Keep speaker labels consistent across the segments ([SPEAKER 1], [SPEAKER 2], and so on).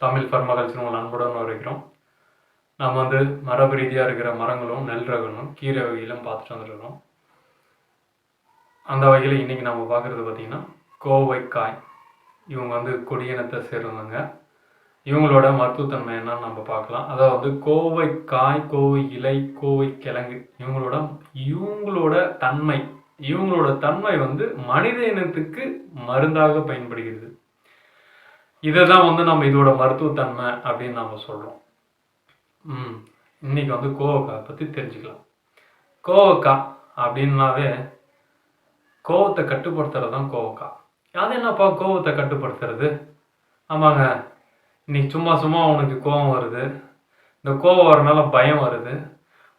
[SPEAKER 1] தமிழ் பர்மகல்ச்சர் உங்கள் அன்புடன் வரைக்கிறோம் நம்ம வந்து மரபு ரீதியாக இருக்கிற மரங்களும் நெல் ரகங்களும் கீரை வகையிலும் பார்த்துட்டு வந்துருக்கிறோம் அந்த வகையில் இன்றைக்கி நம்ம பார்க்குறது பார்த்திங்கன்னா கோவைக்காய். இவங்க வந்து கொடியினத்தை சேர்ந்தவங்க. இவங்களோட மருத்துவத்தன்மை என்னன்னு நம்ம பார்க்கலாம். அதாவது கோவை காய் கோவை இலை கோவை கிழங்கு இவங்களோட இவங்களோட தன்மை. இவங்களோட தன்மை வந்து மனித இனத்துக்கு மருந்தாக பயன்படுகிறது. இதை தான் வந்து நம்ம இதோட மருத்துவத்தன்மை அப்படின்னு நம்ம சொல்கிறோம் ம் இன்னைக்கு வந்து கோவக்காய் பற்றி தெரிஞ்சுக்கலாம். கோவக்காய் அப்படின்னாவே கோவத்தை கட்டுப்படுத்துறது தான் கோவக்காய் அது என்னப்பா கோவத்தை கட்டுப்படுத்துறது? ஆமாங்க நீ சும்மா சும்மா உனக்கு கோவம் வருது. இந்த கோவம் வரனால பயம் வருது.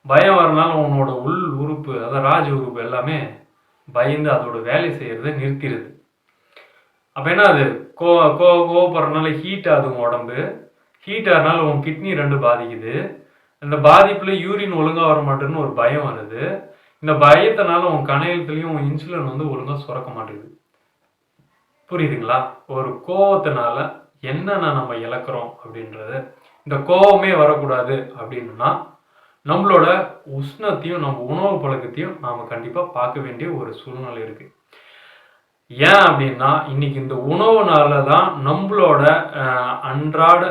[SPEAKER 1] பயம் வரனால உன்னோட உள் உறுப்பு அதாவது ராஜ உறுப்பு எல்லாமே பயந்து அதோட வேலை செய்கிறத நிறுத்திடுது அப்போ என்ன அது கோ கோ கோவப்படுறதுனால ஹீட் ஆகுது உடம்பு. ஹீட் ஆகிறனால உன் கிட்னி ரெண்டு பாதிக்குது. இந்த பாதிப்பில் யூரின் ஒழுங்காக வர மாட்டேன்னு ஒரு பயம் வருது. இந்த பயத்தினால உன் கணையத்துலேயும் உன் இன்சுலின் வந்து ஒழுங்காக சுரக்க மாட்டேங்குது. புரியுதுங்களா? ஒரு கோவத்தினால என்னென்ன நம்ம இழக்கிறோம் அப்படின்றது இந்த கோவமே வரக்கூடாது அப்படின்னா நம்மளோட உஷ்ணத்தையும் நம்ம உணவு பழக்கத்தையும் நாம் கண்டிப்பாக பார்க்க வேண்டிய ஒரு சூழ்நிலை இருக்குது ஏன் அப்படின்னா இன்னைக்கு இந்த உணவுனால தான் நம்மளோட அன்றாட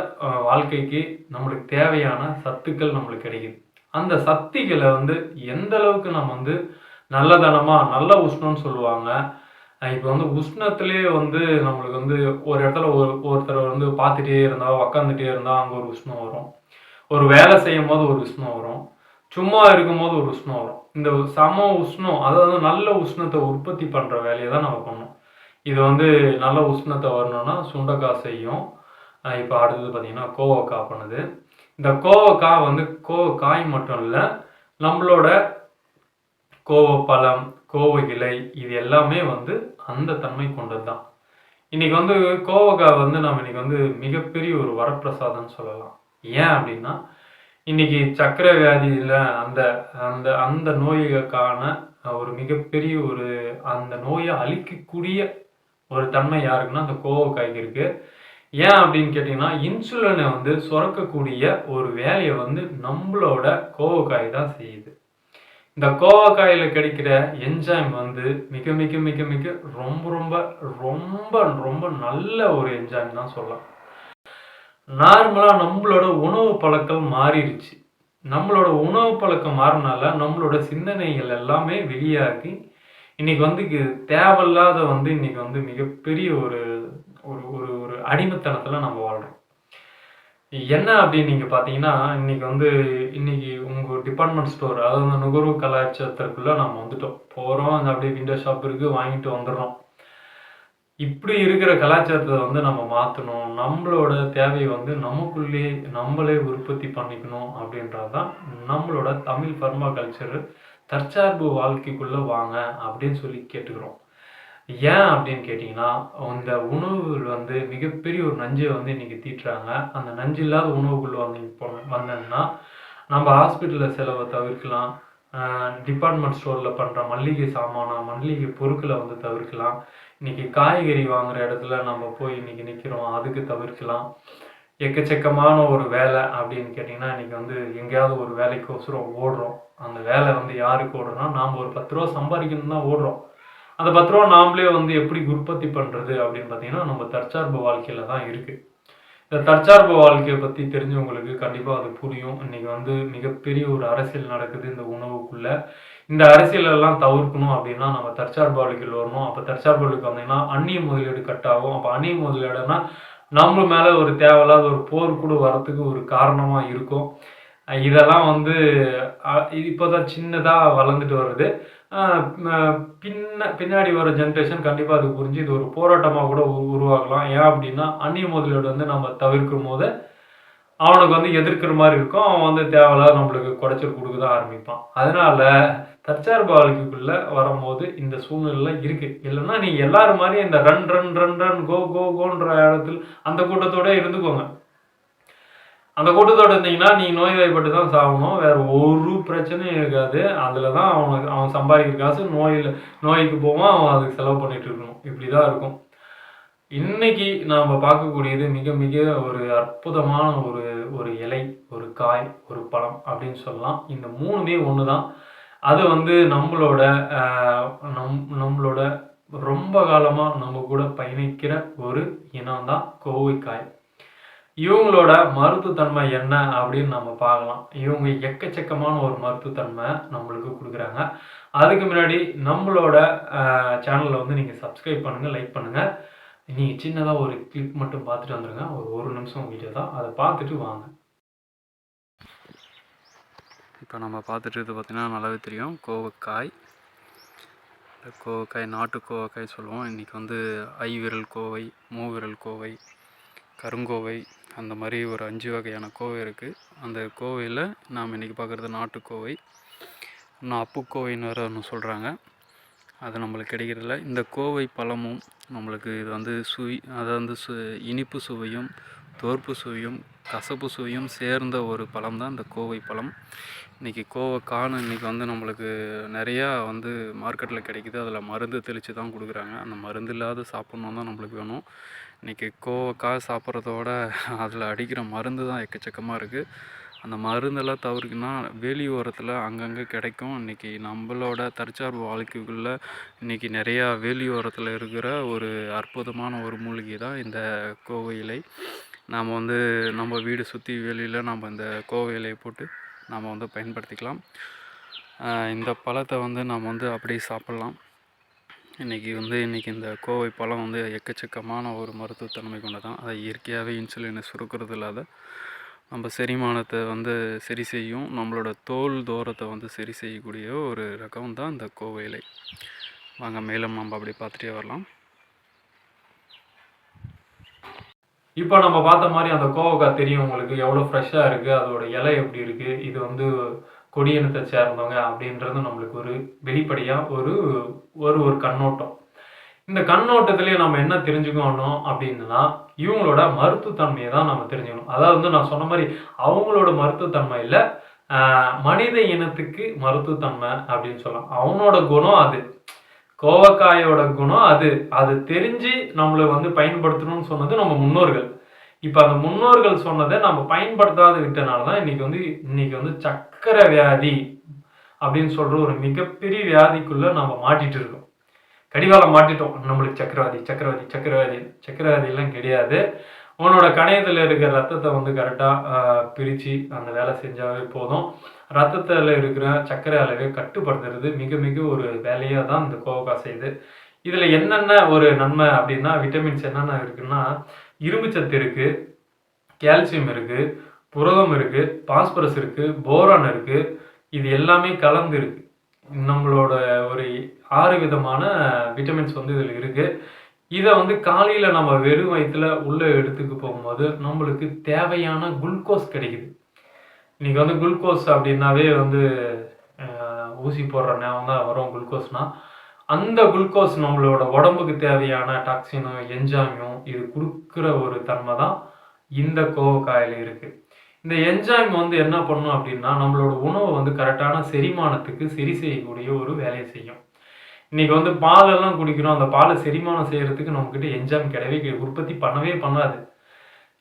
[SPEAKER 1] வாழ்க்கைக்கு நம்மளுக்கு தேவையான சத்துக்கள் நம்மளுக்கு கிடைக்குது. அந்த சக்திகளை வந்து எந்த அளவுக்கு நம்ம வந்து நல்லதனமாக நல்ல உஷ்ணம்னு சொல்லுவாங்க இப்போ வந்து உஷ்ணத்திலே வந்து நம்மளுக்கு வந்து ஒரு இடத்துல ஒரு ஒருத்தர் வந்து பார்த்துட்டே இருந்தால் உக்காந்துட்டே இருந்தால் அங்கே ஒரு உஷ்ணம் வரும். ஒரு வேலை செய்யும் போது ஒரு உஷ்ணம் வரும். சும்மா இருக்கும்போது ஒரு உஷ்ணம் வரும். இந்த சம உஷ்ணம் அதாவது நல்ல உஷ்ணத்தை உற்பத்தி பண்ணுற வேலையை தான் நம்ம பண்ணணும். இது வந்து நல்ல உஷ்ணத்தை வரணும்னா சுண்டக்காய் செய்யும். இப்போ அடுத்தது பார்த்தீங்கன்னா கோவக்காய் பண்ணுது. இந்த கோவக்காய் வந்து கோவக்காய் மட்டும் இல்லை நம்மளோட கோவப்பழம் கோவ இலை இது எல்லாமே வந்து அந்த தன்மை கொண்டது தான் இன்னைக்கு வந்து கோவக்காய் வந்து நம்ம இன்னைக்கு வந்து மிகப்பெரிய ஒரு வரப்பிரசாதம்னு சொல்லலாம். ஏன் அப்படின்னா இன்னைக்கு சக்கரை வியாதியில் அந்த அந்த அந்த நோய்களுக்கான ஒரு மிகப்பெரிய ஒரு அந்த நோயை அழிக்கக்கூடிய ஒரு தன்மை யாருக்குன்னா அந்த கோவக்காய்க்கு இருக்கு. ஏன் அப்படின்னு கேட்டிங்கன்னா இன்சுலினை வந்து சுரக்கக்கூடிய ஒரு வேலையை வந்து நம்மளோட கோவக்காய் தான் செய்யுது. இந்த கோவக்காயில் கிடைக்கிற என்ஜாய்ம் வந்து மிக மிக மிக மிக ரொம்ப ரொம்ப ரொம்ப ரொம்ப நல்ல ஒரு என்ஜாய்ம் தான் சொல்லலாம். நார்மலாக நம்மளோட உணவு பழக்கம் மாறிடுச்சு. நம்மளோட உணவு பழக்கம் மாறினால நம்மளோட சிந்தனைகள் எல்லாமே வெளியாகி இன்னைக்கு வந்து இது தேவையில்லாத வந்து இன்னைக்கு வந்து மிகப்பெரிய ஒரு ஒரு ஒரு ஒரு அடிமைத்தனத்தில் நம்ம வாழ்கிறோம் என்ன அப்படின்னு நீங்கள் பார்த்தீங்கன்னா இன்னைக்கு வந்து இன்னைக்கு உங்கள் டிபார்ட்மெண்ட் ஸ்டோர் அதாவது நுகர்வு கலாச்சாரத்திற்குள்ளே நம்ம வந்துட்டோம். போகிறோம் அங்கே அப்படியே விண்டோ ஷாப் இருக்குது வாங்கிட்டு வந்துடுறோம். இப்படி இருக்கிற கலாச்சாரத்தை வந்து நம்ம மாற்றணும் நம்மளோட தேவையை வந்து நமக்குள்ளே நம்மளே உற்பத்தி பண்ணிக்கணும் அப்படின்றது தான் நம்மளோட தமிழ் பர்மா கல்ச்சர் தற்சார்பு வாழ்க்கைக்குள்ளே வாங்க அப்படின்னு சொல்லி கேட்டுக்கிறோம். ஏன் அப்படின்னு கேட்டிங்கன்னா இந்த உணவுகள் வந்து மிகப்பெரிய ஒரு நஞ்சை வந்து இன்னைக்கு தீட்டுறாங்க. அந்த நஞ்சு இல்லாத உணவுக்குள்ள வந்து இப்போ வந்தோம்னா நம்ம ஹாஸ்பிட்டலில் செலவை தவிர்க்கலாம். டிபார்ட்மெண்ட் ஸ்டோரில் பண்ணுற மல்லிகை சாமானா மல்லிகை பொருட்களை வந்து தவிர்க்கலாம். இன்னைக்கு காய்கறி வாங்குற இடத்துல நம்ம போய் இன்னைக்கு நிற்கிறோம் அதுக்கு தவிர்க்கலாம். எக்கச்சக்கமான ஒரு வேலை அப்படின்னு கேட்டிங்கன்னா இன்னைக்கு வந்து எங்கேயாவது ஒரு வேலைக்கோசரம் ஓடுறோம். அந்த வேலை வந்து யாருக்கு ஓடுறோம்னா நாம் ஒரு பத்து ரூபா சம்பாதிக்கணும் தான் ஓடுறோம். அந்த பத்து ரூபா நாமளே வந்து எப்படி உற்பத்தி பண்ணுறது அப்படின்னு பார்த்தீங்கன்னா நம்ம தற்சார்பு வாழ்க்கையில் தான் இருக்குது இந்த தற்சார்பு வாழ்க்கையை பற்றி தெரிஞ்சவங்களுக்கு கண்டிப்பாக அது புரியும். இன்றைக்கி வந்து மிகப்பெரிய ஒரு அரசியல் நடக்குது இந்த உணவுக்குள்ளே. இந்த அரசியலெல்லாம் தவிர்க்கணும் அப்படின்னா நம்ம தற்சார்பு வரணும் அப்போ தற்சார்பு வந்தீங்கன்னா அந்நிய முதலீடு கட் ஆகும். அப்போ அந்நிய முதலீடுனா நம்ம மேலே ஒரு தேவையில்லாத ஒரு போர் கூட வரத்துக்கு ஒரு காரணமாக இருக்கும். இதெல்லாம் வந்து இப்போ தான் இப்போதான் சின்னதாக வளர்ந்துட்டு வருது. பின்ன பின்னாடி வர ஜென்ரேஷன் கண்டிப்பாக அது புரிஞ்சு இது ஒரு போராட்டமாக கூட உருவாகலாம் ஏன் அப்படின்னா அந்நிய முதலீடு வந்து நம்ம தவிர்க்கும் போது அவனுக்கு வந்து எதிர்க்கிற மாதிரி இருக்கும். அவன் வந்து தேவையில்லாத நம்மளுக்கு குடைச்சல் கொடுக்க தான் ஆரம்பிப்பான். அதனால தற்சார்பு வாழ்க்கைக்குள்ள வரும்போது இந்த சூழ்நிலை இருக்கு. இல்லைன்னா நீ எல்லாரும் மாதிரி இந்த run run run run go go கோன்ற இடத்துல அந்த கூட்டத்தோட இருந்துக்கோங்க. அந்த கூட்டத்தோட இருந்தீங்கன்னா நீ நோய்வாய்ப்பட்டு தான் சாகணும். வேற ஒரு பிரச்சனையும் இருக்காது. அதில் தான் அவனுக்கு அவன் சம்பாதிக்கிற காசு நோயில் நோய்க்கு போவான். அவன் அதுக்கு செலவு பண்ணிட்டு இருக்கணும். இப்படி தான் இருக்கும். இன்னைக்கு நாம் பார்க்கக்கூடியது மிக மிக ஒரு அற்புதமான ஒரு ஒரு இலை ஒரு காய் ஒரு பழம் அப்படின்னு சொல்லலாம். இந்த மூணுமே ஒன்று தான் அது வந்து நம்மளோட ஆஹ், நம் நம்மளோட ரொம்ப காலமாக நம்ம கூட பயணிக்கிற ஒரு இனம் தான் கோவைக்காய். இவங்களோட மருத்துவத்தன்மை என்ன அப்படின்னு நம்ம பார்க்கலாம். இவங்க எக்கச்சக்கமான ஒரு மருத்துவத்தன்மை நம்மளுக்கு கொடுக்குறாங்க. அதுக்கு முன்னாடி நம்மளோட சேனலில் வந்து நீங்கள் சப்ஸ்கிரைப் பண்ணுங்கள் லைக் பண்ணுங்கள் நீங்கள் சின்னதாக ஒரு கிளிப் மட்டும் பார்த்துட்டு வந்துடுங்க ஒரு ஒரு நிமிஷம் வீடியோ தான். அதை பார்த்துட்டு வாங்க.
[SPEAKER 2] இப்போ நம்ம பார்த்துட்டு இது பார்த்திங்கன்னா நல்லாவே தெரியும். கோவக்காய். இந்த கோவக்காய் நாட்டு கோவக்காய் சொல்லுவோம். இன்றைக்கி வந்து ஐவிரல் கோவை மூவிரல் கோவை கருங்கோவை அந்த மாதிரி ஒரு அஞ்சு வகையான கோவை இருக்குது அந்த கோவையில் நாம் இன்றைக்கி பார்க்குறது நாட்டுக்கோவை. இன்னும் அப்புக்கோவைன்னு வேறு ஒன்று சொல்கிறாங்க அது நம்மளுக்கு கிடைக்கிறதில்ல. இந்த கோவை பழமும் நம்மளுக்கு இது வந்து சுவை அதை வந்து சு இனிப்பு சுவையும் தோற்பு சுவையும் கசப்பு சுவையும் சேர்ந்த ஒரு பழம் தான் இந்த கோவை பழம். இன்றைக்கி கோவைக்கான்னு இன்றைக்கி வந்து நம்மளுக்கு நிறையா வந்து மார்க்கெட்டில் கிடைக்குது. அதில் மருந்து தெளித்து தான் கொடுக்குறாங்க. அந்த மருந்து இல்லாத சாப்பிட்ணும் தான் நம்மளுக்கு வேணும். இன்றைக்கி கோவைக்காய் சாப்பிட்றதோட அதில் அடிக்கிற மருந்து தான் எக்கச்சக்கமாக இருக்குது அந்த மருந்தெல்லாம் தவிர்க்கணும்னா வேலி ஓரத்தில் அங்கங்கே கிடைக்கும். இன்றைக்கி நம்மளோட தற்சார்பு வாழ்க்கைக்குள்ளே இன்றைக்கி நிறையா வேலி ஓரத்தில் இருக்கிற ஒரு அற்புதமான ஒரு மூலிகை தான் இந்த கோவை இலை. நாம் வந்து நம்ம வீடு சுற்றி வெளியில் நம்ம இந்த கோவை இலையை போட்டு நாம் வந்து பயன்படுத்திக்கலாம். இந்த பழத்தை வந்து நாம் வந்து அப்படியே சாப்பிட்லாம். இன்றைக்கி வந்து இன்றைக்கி இந்த கோவை பழம் வந்து எக்கச்சக்கமான ஒரு மருத்துவத்தன்மை கொண்டதான் அதை இயற்கையாகவே இன்சுலினை சுருக்கிறது இல்லாத நம்ம செரிமானத்தை வந்து சரி செய்யும். நம்மளோட தோல் தோரத்தை வந்து சரி செய்யக்கூடிய ஒரு ரகம் தான் இந்த கோவை இலை. வாங்க மேலும் நம்ம அப்படி பார்த்துட்டே வரலாம்.
[SPEAKER 1] இப்போ நம்ம பார்த்த மாதிரி அந்த கோவக்காய் தெரியும் உங்களுக்கு. எவ்வளோ ஃப்ரெஷ்ஷாக இருக்குது அதோட இலை எப்படி இருக்குது இது வந்து கொடியினத்தை சேர்ந்தவங்க அப்படின்றது நம்மளுக்கு ஒரு வெளிப்படையாக ஒரு ஒரு ஒரு கண்ணோட்டம். இந்த கண்ணோட்டத்திலேயே நம்ம என்ன தெரிஞ்சுக்கணும் அப்படின்னா இவங்களோட மருத்துவத்தன்மையை தான் நம்ம தெரிஞ்சுக்கணும். அதாவது வந்து நான் சொன்ன மாதிரி அவங்களோட மருத்துவத்தன்மை இல்லை மனித இனத்துக்கு மருத்துவத்தன்மை அப்படின்னு சொல்லலாம். அவனோட குணம் அது. கோவக்காயோட குணம் அது. அது தெரிஞ்சு நம்மளை வந்து பயன்படுத்தணும்னு சொன்னது நம்ம முன்னோர்கள். இப்போ அந்த முன்னோர்கள் சொன்னதை நம்ம பயன்படுத்தாத விட்டனால தான் இன்னைக்கு வந்து இன்னைக்கு வந்து சக்கரை வியாதி அப்படின்னு சொல்கிற ஒரு மிகப்பெரிய வியாதிக்குள்ளே நம்ம மாட்டிட்டு இருக்கோம். கடிவாளம் மாட்டிட்டோம். நம்மளுக்கு சக்கரவாதி சக்கரவாதி சக்கரவாதி சக்கரவாதி எல்லாம் கிடையாது. உன்னோட கணையத்தில் இருக்கிற ரத்தத்தை வந்து கரெக்டாக பிரித்து அந்த வேலை செஞ்சாவே போதும். ரத்தத்தில் இருக்கிற சர்க்கரை அளவை கட்டுப்படுத்துறது மிக மிக ஒரு வேலையாக தான் இந்த கோவக்கா செய்யுது. இதில் என்னென்ன ஒரு நன்மை அப்படின்னா விட்டமின்ஸ் என்னென்ன இருக்குன்னா இரும்பு சத்து இருக்குது கால்சியம் இருக்குது புரதம் இருக்குது பாஸ்பரஸ் இருக்குது போரான் இருக்குது இது எல்லாமே கலந்து இருக்குது நம்மளோட ஒரு ஆறு விதமான விட்டமின்ஸ் வந்து இதில் இருக்குது இதை வந்து காலையில் நம்ம வெறும் வயிற்றுல உள்ளே எடுத்துக்கு போகும்போது நம்மளுக்கு தேவையான குளுக்கோஸ் கிடைக்குது. இன்றைக்கி வந்து குளுக்கோஸ் அப்படின்னாவே வந்து ஊசி போடுற நேரம் தான் வரும் குளுக்கோஸ்னால் அந்த குளுக்கோஸ் நம்மளோட உடம்புக்கு தேவையான டாக்ஸினும் என்ஜாமியும் இது கொடுக்குற ஒரு தன்மை தான் இந்த கோவக்காயில் இருக்குது இந்த என்ஜாய்ம் வந்து என்ன பண்ணும் அப்படின்னா நம்மளோட உணவை வந்து கரெக்டான செரிமானத்துக்கு சரி செய்யக்கூடிய ஒரு வேலையை செய்யும். இன்னைக்கு வந்து பாலெல்லாம் குடிக்கிறோம். அந்த பாலை செரிமானம் செய்யறதுக்கு நம்மக்கிட்ட என்ஜாய்ம் கிடையவே கிடையாது. உற்பத்தி பண்ணவே பண்ணாது.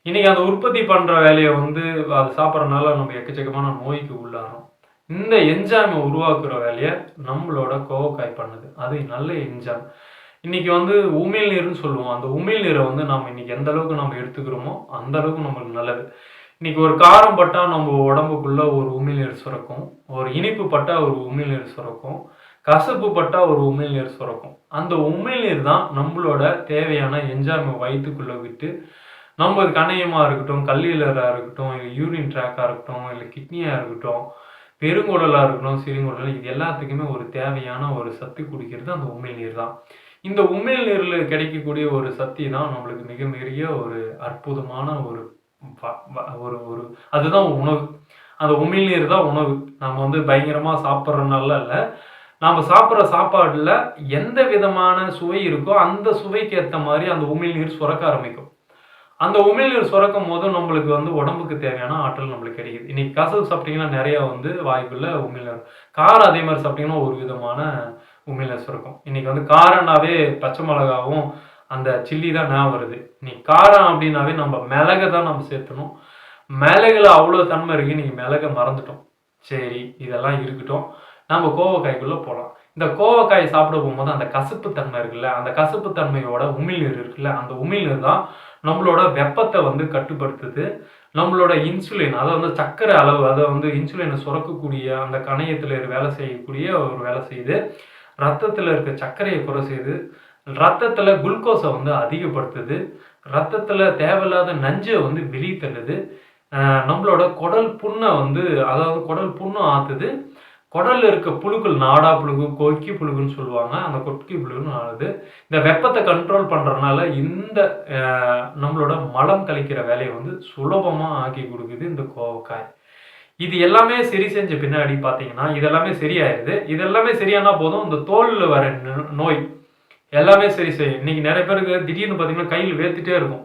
[SPEAKER 1] இன்னைக்கு அந்த உற்பத்தி பண்ற வேலையை வந்து அது சாப்பிட்றதுனால நம்ம எக்கச்சக்கமான நோய்க்கு உள்ளாகிறோம் இந்த என்ஜாமை உருவாக்குற வேலையை நம்மளோட கோவக்காய் பண்ணுது. அது நல்ல என்ஜாம் இன்னைக்கு வந்து உமிழ்நீர்னு சொல்லுவோம். அந்த உமிழ்நீரை வந்து நம்ம இன்னைக்கு எந்த அளவுக்கு நம்ம எடுத்துக்கிறோமோ அந்த அளவுக்கு நம்மளுக்கு நல்லது. இன்னைக்கு ஒரு காரம் பட்டா நம்ம உடம்புக்குள்ள ஒரு உமிழ்நீர் சுரக்கும். ஒரு இனிப்பு பட்டா ஒரு உமிழ்நீர் சுரக்கும். கசப்பு பட்டா ஒரு உமிழ்நீர் சுரக்கும். அந்த உமிழ்நீர் தான் நம்மளோட தேவையான என்ஜாமை வயிற்றுக்குள்ளே விட்டு நம்ம கணையமா இருக்கட்டும் கல்லீரலாக இருக்கட்டும் இல்லை யூரின் ட்ராக்காக இருக்கட்டும் இல்லை கிட்னியாக இருக்கட்டும் பெருங்குடலாக இருக்கட்டும் சிறுங்குடல் இது எல்லாத்துக்குமே ஒரு தேவையான ஒரு சத்து குடிக்கிறது அந்த உமிழ்நீர் தான். இந்த உமிழ்நீரில் கிடைக்கக்கூடிய ஒரு சக்தி தான் நம்மளுக்கு மிக பெரிய ஒரு அற்புதமான ஒரு ஒரு ஒரு அதுதான் உணவு. அந்த உமிழ்நீர் தான் உணவு. நம்ம வந்து பயங்கரமாக சாப்பிட்றதுனால இல்லை. நாம் சாப்பிட்ற சாப்பாடில் எந்த விதமான சுவை இருக்கோ அந்த சுவைக்கு ஏற்ற மாதிரி அந்த உமிழ்நீர் சுரக்க ஆரம்பிக்கும். அந்த உமிழ்நீர் சுரக்கும் போது நம்மளுக்கு வந்து உடம்புக்கு தேவையான ஆற்றல் நம்மளுக்கு கிடைக்குது. இன்னைக்கு கசவு சாப்பிட்டீங்கன்னா நிறைய வந்து வாய்ப்புள்ள உமிழ்நீர். காரம் அதே மாதிரி சாப்பிட்டீங்கன்னா ஒரு விதமான உமிழ்நீர் சுரக்கும். இன்னைக்கு வந்து காரம்னாவே பச்சை மிளகாவும் அந்த சில்லி தான் ஞாபகம் வருது. நீ காரம் அப்படின்னாவே நம்ம மிளகை தான் நம்ம சேர்த்தணும். மிளகுல அவ்வளோ தன்மை இருக்கு நீங்கள் மிளகை மறந்துட்டோம். சரி இதெல்லாம் இருக்கட்டும். நம்ம கோவக்காய்க்குள்ளே போகலாம் இந்த கோவக்காய் சாப்பிட போகும்போது அந்த கசப்பு தன்மை இருக்குல்ல அந்த கசப்பு தன்மையோட உமிழ்நீர் இருக்குல்ல அந்த உமிழ்நீர் தான் நம்மளோட வெப்பத்தை வந்து கட்டுப்படுத்துது. நம்மளோட இன்சுலின் அதை வந்து சர்க்கரை அளவு அதை வந்து இன்சுலினை சுரக்கக்கூடிய அந்த கணையத்தில் வேலை செய்யக்கூடிய ஒரு வேலை செய்யுது. ரத்தத்தில் இருக்க சர்க்கரையை குறை செய்யுது. ரத்தத்தில் குளுக்கோஸை வந்து அதிகப்படுத்துது. ரத்தத்தில் தேவையில்லாத நஞ்சை வந்து வெளியே தள்ளுது நம்மளோட குடல் புண்ணை வந்து அதாவது குடல் புண்ணும் ஆத்துது. குடலில் இருக்க புழுக்கள் நாடா புழுகு கொக்கி புழுகுன்னு சொல்லுவாங்க. அந்த கொக்கி புழுகுன்னு ஆகுது. இந்த வெப்பத்தை கண்ட்ரோல் பண்ணுறதுனால இந்த நம்மளோட மலம் கழிக்கிற வேலையை வந்து சுலபமாக ஆக்கி கொடுக்குது இந்த கோவக்காய். இது எல்லாமே சரி செஞ்ச பின்னாடி பார்த்தீங்கன்னா இதெல்லாமே சரியாயிருது. இது எல்லாமே சரியானா போதும் இந்த தோலில் வர நோ- நோய் எல்லாமே சரி செய்யும் இன்னைக்கு நிறைய பேருக்கு திடீர்னு பார்த்தீங்கன்னா கையில் வேர்த்துட்டே இருக்கும்.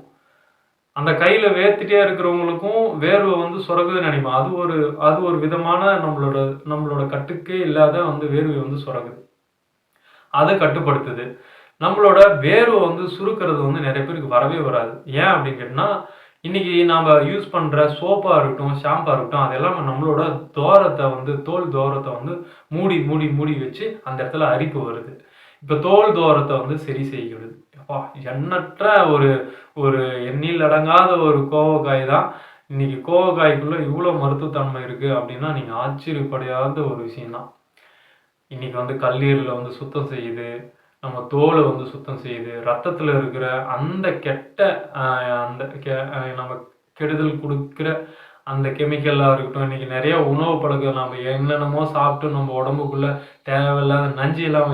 [SPEAKER 1] அந்த கையில் வேர்த்துட்டே இருக்கிறவங்களுக்கும் வேர்வை வந்து சுரக்குதுன்னு நினைப்போம். அது ஒரு அது ஒரு விதமான நம்மளோட நம்மளோட கட்டுக்கே இல்லாத வந்து வேர்வை வந்து சுரக்குது. அதை கட்டுப்படுத்துது. நம்மளோட வேர்வை வந்து சுருக்கிறது வந்து நிறைய பேருக்கு வரவே வராது. ஏன் அப்படின்னு கேட்டினா இன்னைக்கு நாம் யூஸ் பண்ணுற சோப்பாக இருக்கட்டும் ஷாம்பாக இருக்கட்டும் அதெல்லாம் நம்மளோட தோரத்தை வந்து தோல் தோரத்தை வந்து மூடி மூடி மூடி வச்சு அந்த இடத்துல அரிப்பு வருது. இப்போ தோல் தோரத்தை வந்து சரி செய்கிறது. அப்பா எண்ணற்ற ஒரு ஒரு எண்ணில் அடங்காத ஒரு கோவக்காய் தான். இன்னைக்கு கோவக்காய்க்குள்ளே இவ்வளோ மருத்துவத்தன்மை இருக்குது அப்படின்னா நீங்கள் ஆச்சரியப்படாத ஒரு விஷயந்தான் இன்னைக்கு வந்து கல்லீரில் வந்து சுத்தம் செய்யுது. நம்ம தோலை வந்து சுத்தம் செய்யுது. ரத்தத்தில் இருக்கிற அந்த கெட்ட அந்த கெ- நம்ம கெடுதல் கொடுக்குற அந்த கெமிக்கலாக இருக்கட்டும் இன்றைக்கி நிறைய உணவு பழக்கம் நம்ம என்னென்னமோ சாப்பிட்டு நம்ம உடம்புக்குள்ளே தேவையில்லாத நஞ்சு எல்லாம்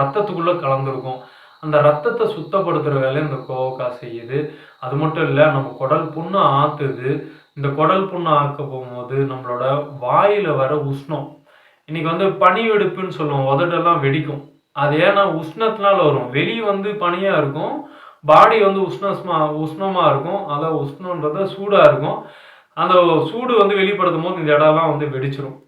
[SPEAKER 1] ரத்தத்துக்குள்ளே கலந்துருக்கும். அந்த ரத்தத்தை சுத்தப்படுத்துகிற வேலையை இந்த கோவக்காய் செய்யுது. அது மட்டும் இல்லை நம்ம குடல் புண்ணை ஆத்துது. இந்த குடல் புண்ணை ஆக்க போகும்போது நம்மளோட வாயில் வர உஷ்ணம். இன்னைக்கு வந்து பனி வெடிப்புன்னு சொல்லுவோம் உதடெல்லாம் வெடிக்கும். அது ஏன்னா உஷ்ணத்தினால வரும். வெளியே வந்து பனியாக இருக்கும் பாடி வந்து உஷ்ணஸ்மா உஷ்ணமாக இருக்கும். அதான் உஷ்ணன்றது சூடாக இருக்கும். அந்த சூடு வந்து வெளிப்படுத்தும் போது இந்த இடம்லாம் வந்து வெடிச்சிடும்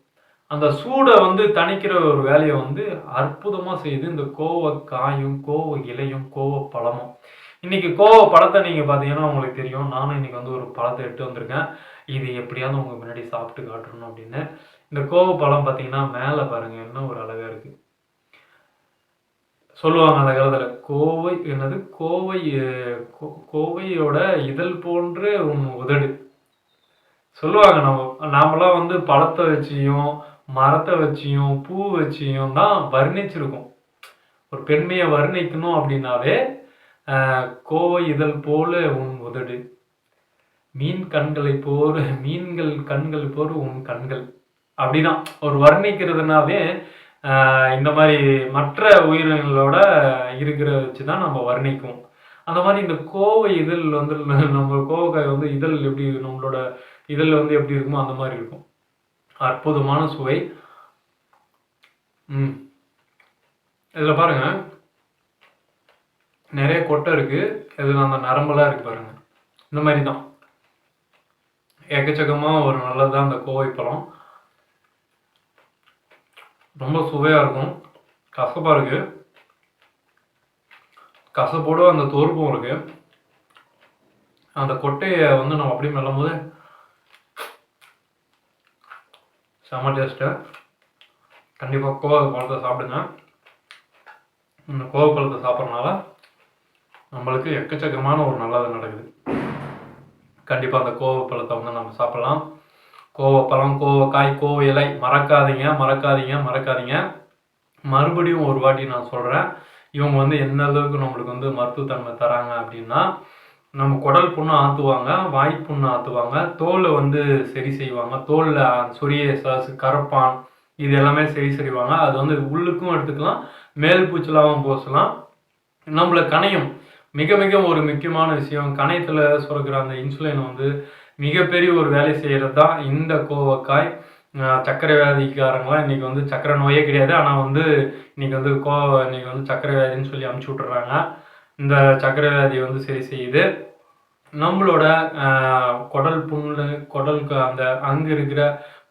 [SPEAKER 1] அந்த சூடை வந்து தணிக்கிற ஒரு வேலையை வந்து அற்புதமாக செய்து இந்த கோவ காயும் கோவ இலையும் கோவ பழமும். இன்னைக்கு கோவ பழத்தை நீங்கள் பார்த்தீங்கன்னா உங்களுக்கு தெரியும். நானும் இன்னைக்கு வந்து ஒரு பழத்தை எடுத்து வந்திருக்கேன். இது எப்படியாவது உங்கள் முன்னாடி சாப்பிட்டு காட்டணும் அப்படின்னு. இந்த கோவ பழம் பார்த்தீங்கன்னா மேலே பாருங்க என்ன ஒரு அழகாக இருக்கு. சொல்லுவாங்க அந்த காலத்தில் கோவை என்னது? கோவை கோ- கோவையோட இதழ் போன்று உன் உதடு. சொல்லுவாங்க. நம்ம நாமெல்லாம் வந்து பழத்தை வச்சியும் மரத்தை வச்சியும் பூ வச்சியும் தான் வர்ணிச்சிருக்கோம். ஒரு பெண்மையை வர்ணிக்கணும் அப்படின்னாவே ஆஹ், கோவை இதழ் போல உன் உதடு மீன் கண்களை போல மீன்கள் கண்கள் போர் உன் கண்கள் அப்படிதான் ஒரு வர்ணிக்கிறதுனாவே ஆஹ், இந்த மாதிரி மற்ற உயிரினங்களோட இருக்கிற வச்சு தான் நம்ம வர்ணிக்குவோம். அந்த மாதிரி இந்த கோவை இதழ் வந்து நம்ம கோவக்காய் வந்து இதழ் எப்படி நம்மளோட இதில் வந்து எப்படி இருக்குமோ அந்த மாதிரி இருக்கும். அற்புதமான சுவை. ம். இதில் பாருங்க. நிறைய கொட்டை இருக்கு. இதில் அந்த நரம்பெல்லாம் இருக்கு பாருங்க. இந்த மாதிரி தான். எக்கச்சக்கமாக ஒரு நல்லதுதான் அந்த கோவை பழம். ரொம்ப சுவையாக இருக்கும். கசப்பாக இருக்குது கசப்போடு அந்த தோற்பும் இருக்கு. அந்த கொட்டையை வந்து நம்ம அப்படியே மெல்லும் போது செம்ம டேஸ்ட்டு கண்டிப்பாக கோவை பழத்தை சாப்பிடுங்க. இந்த கோவை பழத்தை சாப்பிட்றதுனால நம்மளுக்கு எக்கச்சக்கமான ஒரு நல்லது நடக்குது. கண்டிப்பாக அந்த கோவை பழத்தை வந்து நம்ம சாப்பிட்லாம். கோவப்பழம் கோவக்காய் கோவ இலை மறக்காதீங்க மறக்காதீங்க மறக்காதீங்க. மறுபடியும் ஒரு வாட்டி நான் சொல்கிறேன் இவங்க வந்து எந்த அளவுக்கு நம்மளுக்கு வந்து மருத்துவத்தன்மை தராங்க அப்படின்னா நம்ம குடல் புண்ணு ஆற்றுவாங்க வாய் புண்ணு ஆற்றுவாங்க தோலை வந்து சரி செய்வாங்க. தோலில் சொரியசாஸ் கரப்பான் இது எல்லாமே சரி செய்வாங்க. அது வந்து உள்ளுக்கும் எடுத்துக்கலாம் மேல் பூச்சலாகவும் பூசலாம். நம்மள கணையம் மிக மிக ஒரு முக்கியமான விஷயம். கணையத்தில் சுரக்கிற அந்த இன்சுலின் வந்து மிகப்பெரிய ஒரு வேலை செய்கிறது தான் இந்த கோவக்காய் சக்கரை வியாதிக்காரங்களாம் இன்றைக்கி வந்து சக்கரை நோயே கிடையாது. ஆனால் வந்து இன்னைக்கு வந்து கோ இன்றைக்கி வந்து சக்கரை வியாதின்னு சொல்லி அமுச்சு விட்டுறாங்க. இந்த சக்கரை வியாதி வந்து சரி செய்யுது. நம்மளோட குடல் புண்ணு குடலுக்கு அந்த அங்கே இருக்கிற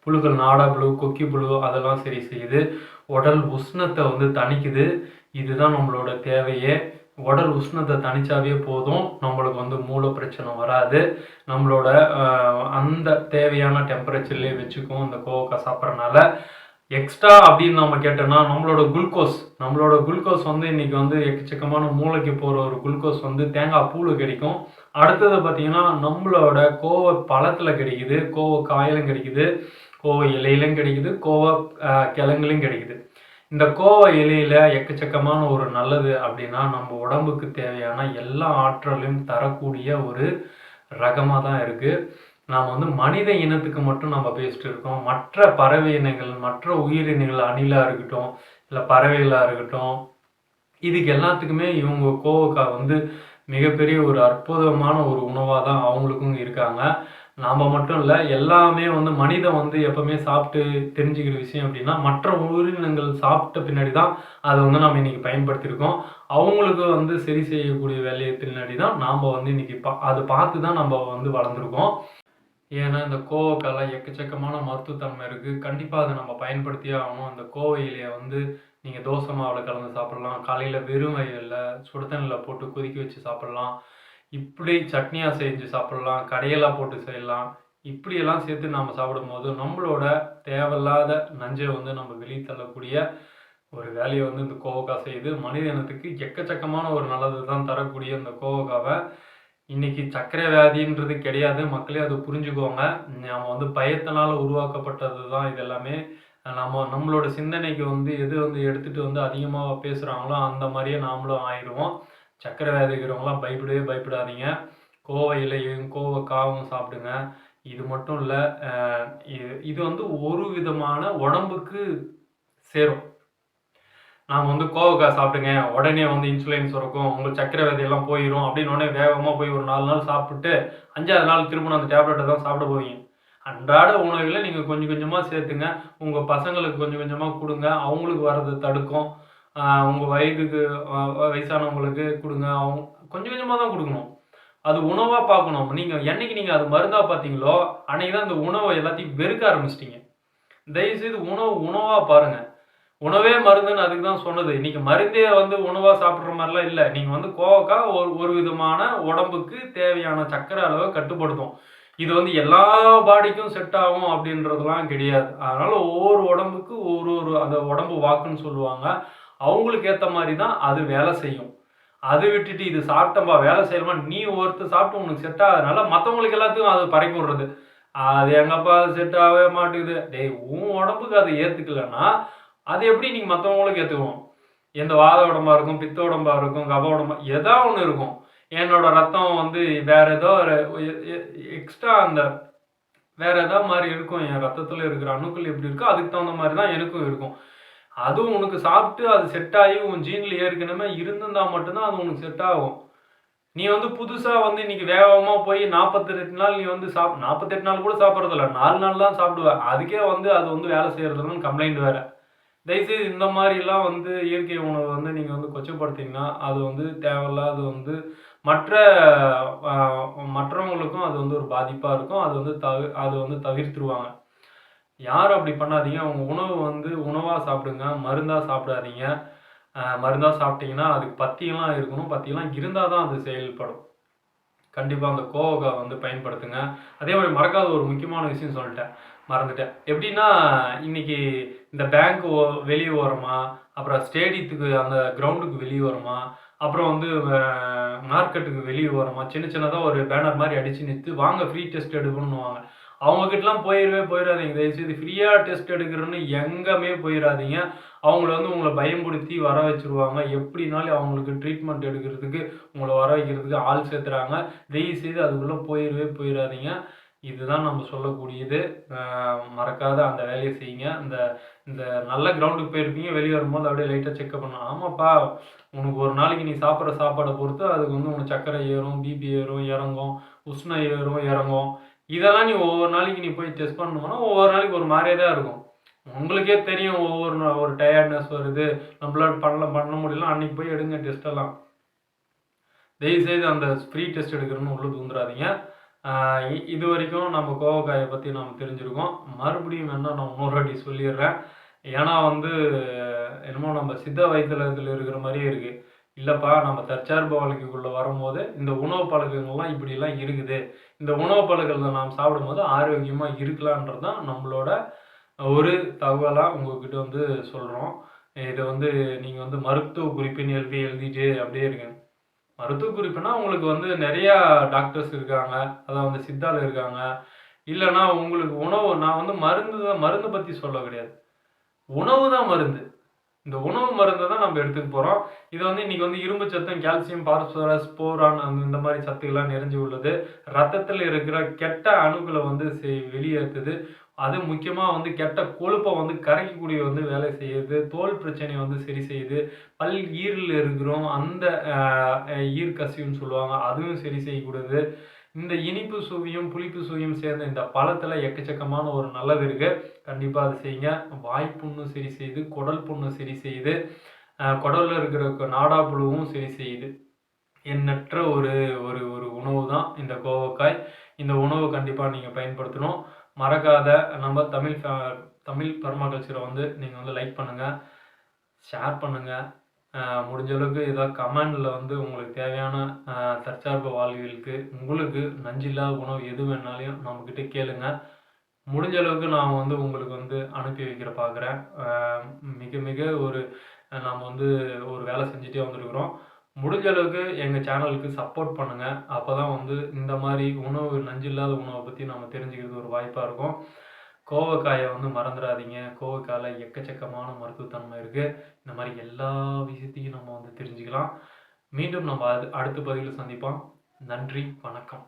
[SPEAKER 1] புழுக்கள் நாடா புழு கொக்கி புழு அதெல்லாம் சரி செய்யுது. உடல் உஷ்ணத்தை வந்து தணிக்குது. இதுதான் நம்மளோட தேவையே. உடல் உஷ்ணத்தை தணிச்சாவே போதும். நம்மளுக்கு வந்து மூல பிரச்சனை வராது. நம்மளோட அந்த தேவையான டெம்பரேச்சர்லேயே வச்சுக்கும் இந்த கோவக்காய் சாப்பிட்றனால. எக்ஸ்ட்ரா அப்படின்னு நம்ம கேட்டோம்னா நம்மளோட குளுக்கோஸ் நம்மளோட குளுக்கோஸ் வந்து இன்னைக்கு வந்து எக்கச்சக்கமான மூளைக்கு போகிற ஒரு குளுக்கோஸ் வந்து தேங்காய் பூவில் கிடைக்கும். அடுத்தது பார்த்தீங்கன்னா நம்மளோட கோவ பழத்தில் கிடைக்குது கோவை காயிலும் கிடைக்குது கோவை இலையிலும் கிடைக்குது கோவை ஆஹ், கிழங்குலையும் கிடைக்குது. இந்த கோவ இலையில எக்கச்சக்கமான ஒரு நல்லது அப்படின்னா நம்ம உடம்புக்கு தேவையான எல்லா ஆற்றலையும் தரக்கூடிய ஒரு ரகமாக தான் இருக்கு. நாம் வந்து மனித இனத்துக்கு மட்டும் நம்ம பேசிட்டு இருக்கோம். மற்ற பறவை இனங்கள் மற்ற உயிரினங்கள் அணிலா இருக்கட்டும் இல்லை பறவைகளாக இருக்கட்டும் இதுக்கு எல்லாத்துக்குமே இவங்க கோவக்காய் வந்து மிகப்பெரிய ஒரு அற்புதமான ஒரு உணவாக தான் அவங்களுக்கும் இருக்காங்க. நாம் மட்டும் இல்லை எல்லாமே வந்து மனிதன் வந்து எப்போவுமே சாப்பிட்டு தெரிஞ்சுக்கிற விஷயம் அப்படின்னா மற்ற உயிரினங்கள் சாப்பிட்ட பின்னாடி தான் அதை வந்து நம்ம இன்றைக்கி பயன்படுத்தியிருக்கோம். அவங்களுக்கு வந்து சரி செய்யக்கூடிய வேலையை பின்னாடி தான் நாம் வந்து இன்னைக்கு பா அதை பார்த்து தான் நம்ம வந்து வளர்ந்துருக்கோம். ஏன்னா இந்த கோவக்கால எக்கச்சக்கமான மருத்துவத்தன்மை இருக்குது கண்டிப்பாக அதை நம்ம பயன்படுத்தியே ஆகணும். அந்த கோவை வந்து நீங்கள் தோசை மாவில் கலந்து சாப்பிட்லாம். காலையில் வெறும் வயலில் சுடுதண்ணில் போட்டு கொதிக்க வச்சு சாப்பிட்லாம். இப்படி சட்னியாக செஞ்சு சாப்பிட்லாம். கடையெல்லாம் போட்டு செய்யலாம். இப்படியெல்லாம் சேர்த்து நம்ம சாப்பிடும்போது நம்மளோட தேவையில்லாத நஞ்சை வந்து நம்ம வெளியே தள்ளக்கூடிய ஒரு வேலையை வந்து இந்த கோவக்காய் செய்யுது. மனித இனத்துக்கு எக்கச்சக்கமான ஒரு நல்லது தான் தரக்கூடிய இந்த கோவக்காவை. இன்னைக்கு சர்க்கரை வியாதின்றது கிடையாது. மக்களே அதை புரிஞ்சுக்கோங்க. நம்ம வந்து பயத்தினால் உருவாக்கப்பட்டது தான் இது எல்லாமே. நம்ம நம்மளோட சிந்தனைக்கு வந்து எது வந்து எடுத்துகிட்டு வந்து அதிகமாக பேசுகிறாங்களோ அந்த மாதிரியே நாமளும் ஆயிடுவோம். சக்கரை வியாதி இருக்கிறவங்களாம் பயப்படவே பயப்படாதீங்க. கோவை இலையும் கோவை காவும் சாப்பிடுங்க. இது மட்டும் இல்லை இது இது வந்து ஒரு விதமான உடம்புக்கு சேரும். நாம் வந்து கோவக்காய் சாப்பிடுங்க. உடனே வந்து இன்சுலின் சுரக்கும். உங்களுக்கு சக்கரை வியாதியெல்லாம் போயிடும் அப்படின்னு உடனே வேகமாக போய் ஒரு நாலு நாள் சாப்பிட்டு அஞ்சாவது நாள் திரும்ப அந்த டேப்லெட்டை தான் சாப்பிட போவீங்க. அன்றாட உணவுகளை நீங்கள் கொஞ்சம் கொஞ்சமாக சேர்த்துங்க. உங்கள் பசங்களுக்கு கொஞ்சம் கொஞ்சமாக கொடுங்க. அவங்களுக்கு வர்றதை தடுக்கும். உங்கள் வயதுக்கு வயசானவங்களுக்கு கொடுங்க. அவங்க கொஞ்சம் கொஞ்சமாக தான் கொடுக்கணும். அது உணவாக பார்க்கணும். நீங்கள் என்னைக்கு நீங்கள் அது மருந்தாக பார்த்தீங்களோ அன்னைக்கு தான் இந்த உணவை எல்லாத்தையும் வெறுக்க ஆரம்பிச்சிட்டிங்க. தயவுசெய்து உணவு உணவாக பாருங்கள் உணவே மருந்துன்னு அதுக்கு தான் சொன்னது. இன்றைக்கி மருந்தே வந்து உணவாக சாப்பிட்ற மாதிரிலாம் இல்லை. நீங்கள் வந்து கோவக்காய் ஒரு ஒரு விதமான உடம்புக்கு தேவையான சர்க்கரை அளவை கட்டுப்படுத்தும். இது வந்து எல்லா பாடிக்கும் செட் ஆகும் அப்படின்றதுலாம் கிடையாது. அதனால் ஒவ்வொரு உடம்புக்கு ஒரு ஒரு அந்த உடம்பு வாக்குன்னு சொல்லுவாங்க. அவங்களுக்கு ஏற்ற மாதிரி தான் அது வேலை செய்யும். அது விட்டுட்டு இது சாப்பிட்டம்பா வேலை செய்யலாமா நீ ஒருத்தர் சாப்பிட்டு உனக்கு செட் ஆகாதனால மற்றவங்களுக்கு எல்லாத்துக்கும் அது பறக்கி விடுறது அது எங்கப்பா செட் ஆகவே மாட்டேங்குது டேய் உன் உடம்புக்கு அதை ஏற்றுக்கலன்னா அது எப்படி நீங்கள் மற்றவங்களுக்கு ஏற்றுக்குவோம் எந்த வாத உடம்பா இருக்கும் பித்த உடம்பா இருக்கும் கப உடம்பா எதா ஒன்று இருக்கும். என்னோட ரத்தம் வந்து வேற ஏதோ எக்ஸ்ட்ரா அந்த வேற ஏதோ மாதிரி இருக்கும். என் ரத்தத்தில் இருக்கிற அணுக்கள் எப்படி இருக்கோ அதுக்கு தகுந்த மாதிரி தான் எனக்கும் இருக்கும். அதுவும் உனக்கு சாப்பிட்டு அது செட் ஆகி உன் ஜீனில் ஏற்கனவே இருந்திருந்தா மட்டும்தான் அது உனக்கு செட் ஆகும். நீ வந்து புதுசாக வந்து இன்னைக்கு வேகமாக போய் நாற்பத்தெட்டு நாள் நீ வந்து சாப் நாற்பத்தெட்டு நாள் கூட சாப்பிட்றதில்ல. நாலு நாள் தான் சாப்பிடுவேன் அதுக்கே வந்து அது வந்து வேலை செய்கிறதுலன்னு கம்ப்ளைண்ட் வேறு. தயவுசெய்து இந்த மாதிரிலாம் வந்து இயற்கை உணவை வந்து நீங்கள் வந்து கொச்சப்படுத்திங்கன்னா அது வந்து தேவையில்லாத வந்து மற்ற மற்றவங்களுக்கும் அது வந்து ஒரு பாதிப்பாக இருக்கும். அது வந்து தவி அது வந்து தவிர்த்துருவாங்க. யாரும் அப்படி பண்ணாதீங்க. அவங்க உணவு வந்து உணவாக சாப்பிடுங்க. மருந்தாக சாப்பிடாதீங்க. மருந்தாக சாப்பிட்டீங்கன்னா அதுக்கு பத்தியெல்லாம் இருக்கணும். பத்தியெல்லாம் இருந்தால் தான் அது செயல்படும். கண்டிப்பாக அந்த கோவகா வந்து பயன்படுத்துங்க. அதே மாதிரி மறக்காத ஒரு முக்கியமான விஷயம் சொல்லிட்டேன். மறந்துட்டேன். எப்படின்னா இன்னைக்கு இந்த பேங்க் வெளியே ஓரமா அப்புறம் ஸ்டேடியத்துக்கு அந்த கிரவுண்டுக்கு வெளியே ஓரமா அப்புறம் வந்து மார்க்கெட்டுக்கு வெளியே வரமா சின்ன சின்னதாக ஒரு பேனர் மாதிரி அடித்து நிறுத்து வாங்க ஃப்ரீ டெஸ்ட் எடுக்கணும்னுவாங்க. அவங்கக்கிட்டலாம் போயிடவே போயிடாதீங்க. தயவுசெய்து ஃப்ரீயாக டெஸ்ட் எடுக்கிறேன்னு எங்கேயுமே போயிடாதீங்க. அவங்கள வந்து உங்களை பயம்படுத்தி வர வச்சுருவாங்க. எப்படினாலும் அவங்களுக்கு ட்ரீட்மெண்ட் எடுக்கிறதுக்கு உங்களை வர வைக்கிறதுக்கு ஆள் சேர்த்துறாங்க. தயவுசெய்து அதுக்குள்ளே போயிடவே போயிடாதீங்க. இதுதான் நம்ம சொல்லக்கூடியது. மறக்காத அந்த வேலையை செய்யுங்க. அந்த இந்த நல்ல கிரவுண்டுக்கு போயிருப்பீங்க. வெளியே வரும்போது அப்படியே லைட்டாக செக்அப் பண்ணணும் ஆமாப்பா உனக்கு ஒரு நாளைக்கு நீ சாப்பிட்ற சாப்பாடை பொறுத்து அதுக்கு வந்து உனக்கு சர்க்கரை ஏறும் பிபி ஏறும் இறங்கும் உஷ்ணம் ஏறும் இறங்கும். இதெல்லாம் நீ ஒவ்வொரு நாளைக்கு நீ போய் டெஸ்ட் பண்ணணும்னா ஒவ்வொரு நாளைக்கு ஒரு மாதிரியே தான் இருக்கும். உங்களுக்கே தெரியும் ஒவ்வொரு நாள் ஒரு டயர்ட்னஸ் வருது. நம்மளால பண்ணல பண்ண முடியல அன்னைக்கு போய் எடுங்க டெஸ்ட் எல்லாம். தயவுசெய்து அந்த ஃப்ரீ டெஸ்ட் எடுக்கிறோன்னு உள்ளே தூந்துடாதீங்க இது வரைக்கும் நம்ம கோவக்காயை பற்றி நாம் தெரிஞ்சிருக்கோம். மறுபடியும் வேணா நான் இன்னொரு வாட்டி சொல்லிடுறேன். ஏன்னா வந்து என்னமோ நம்ம சித்த வைத்தியத்தில் இருக்கிற மாதிரியே இருக்குது இல்லைப்பா நம்ம தற்சார்பு வாழ்க்கைக்குள்ளே வரும்போது இந்த உணவு பழக்கங்கள்லாம் இப்படிலாம் இருக்குது. இந்த உணவு பழக்கங்களை நாம் சாப்பிடும்போது ஆரோக்கியமாக இருக்கலான்றது தான் நம்மளோட ஒரு தகவலாக உங்ககிட்ட வந்து சொல்கிறோம் இதை வந்து நீங்கள் வந்து மருத்துவ குறிப்பின் எழுதி எழுதிட்டு அப்படியே இருங்க. மருத்துவ குறிப்புனா உங்களுக்கு வந்து நிறையா டாக்டர்ஸ் இருக்காங்க. அதான் வந்து சித்தால் இருக்காங்க. இல்லைன்னா உங்களுக்கு உணவு நான் வந்து மருந்து தான் மருந்து பற்றி சொல்ல கிடையாது. உணவு தான் மருந்து. இந்த உணவு மருந்தை தான் நம்ம எடுத்துக்க போகிறோம் இது வந்து இன்னைக்கு வந்து இரும்பு சத்தம் கால்சியம் பாஸ்பரஸ் போரான் அந்த இந்த மாதிரி சத்துக்கள்லாம் நிறைஞ்சு உள்ளது. ரத்தத்தில் இருக்கிற கெட்ட அணுக்களை வந்து வெளியேற்றுது. அது முக்கியமாக வந்து கெட்ட கொழுப்பை வந்து கரைக்கக்கூடிய வந்து வேலை செய்யுது. தோல் பிரச்சனையை வந்து சரி செய்யுது. பல் ஈரில் இருக்கிறோம் அந்த ஈர் கசிவுன்னு சொல்லுவாங்க. அதுவும் சரி செய்யக்கூடாது இந்த இனிப்பு சுவையும் புளிப்பு சுவையும் சேர்ந்த இந்த பழத்தில் எக்கச்சக்கமான ஒரு நல்லது இருக்குது கண்டிப்பாக அது செய்யுங்க. வாய்ப்புண்ணும் சரி செய்யுது. குடல் புண்ணும் சரி செய்யுது. குடலில் இருக்கிற நாடா புழுவும் சரி செய்யுது. எண்ணற்ற ஒரு ஒரு ஒரு உணவு தான் இந்த கோவக்காய். இந்த உணவு கண்டிப்பாக நீங்கள் பயன்படுத்தணும். மறக்காத நம்ம தமிழ் ஃபே- தமிழ் பர்மாகல்ச்சரை வந்து நீங்கள் வந்து லைக் பண்ணுங்கள் ஷேர் பண்ணுங்கள் முடிஞ்ச அளவுக்கு ஏதாவது கமெண்டில் வந்து உங்களுக்கு தேவையான தற்சார்பு வாழ்வியலுக்கு உங்களுக்கு நஞ்சில்லாத உணவு எது வேணாலையும் நம்மக்கிட்ட கேளுங்க. முடிஞ்ச அளவுக்கு நான் வந்து உங்களுக்கு வந்து அனுப்பி வைக்கிற பார்க்குறேன் மிக மிக ஒரு நாம் வந்து ஒரு வேலை செஞ்சுட்டே வந்திருக்கிறோம். முடிஞ்ச அளவுக்கு எங்கள் சேனலுக்கு சப்போர்ட் பண்ணுங்கள் அப்போ தான் வந்து இந்த மாதிரி உணவு நஞ்சில்லாத உணவை பற்றி நம்ம தெரிஞ்சுக்கிறது ஒரு வாய்ப்பாக இருக்கும். கோவக்காயை வந்து மறந்துடாதீங்க கோவக்காயில் எக்கச்சக்கமான மருத்துவத்தன்மை இருக்குது இந்த மாதிரி எல்லா விஷயத்தையும் நம்ம வந்து தெரிஞ்சுக்கலாம். மீண்டும் நம்ம அது அடுத்த பதிவில் சந்திப்போம். நன்றி வணக்கம்.